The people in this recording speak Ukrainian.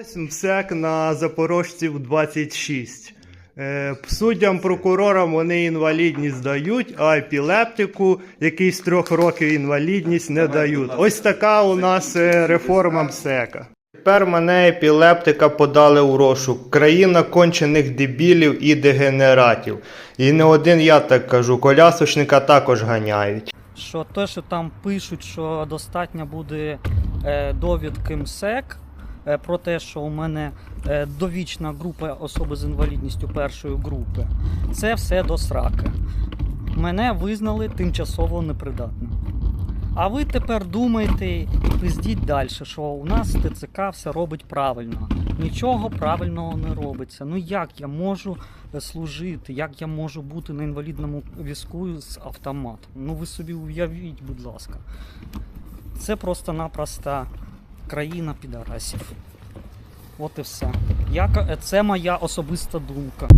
Ось МСЕК на запорожців 26. Е, Суддям прокурорам вони інвалідність дають, а епілептику, який з трьох років інвалідність не дають. Ось така у нас е, реформа МСЕКа. Тепер мене епілептика подали у розшук. Країна кончених дебілів і дегенератів. І не один я так кажу, колясочника також ганяють. що те, що там пишуть, що достатньо буде е, довідки МСЕК про те, що у мене е, довічна група особи з інвалідністю першої групи, це все до сраки. Мене визнали тимчасово непридатним. А ви тепер думаєте і пиздіть далі, що у нас ТЦК все робить правильно. Нічого правильного не робиться. Ну як я можу е, служити, як я можу бути на інвалідному візку з автоматом? Ну ви собі уявіть, будь ласка. Це просто-напросто країна підарасів. От і все. Я, це моя особиста думка.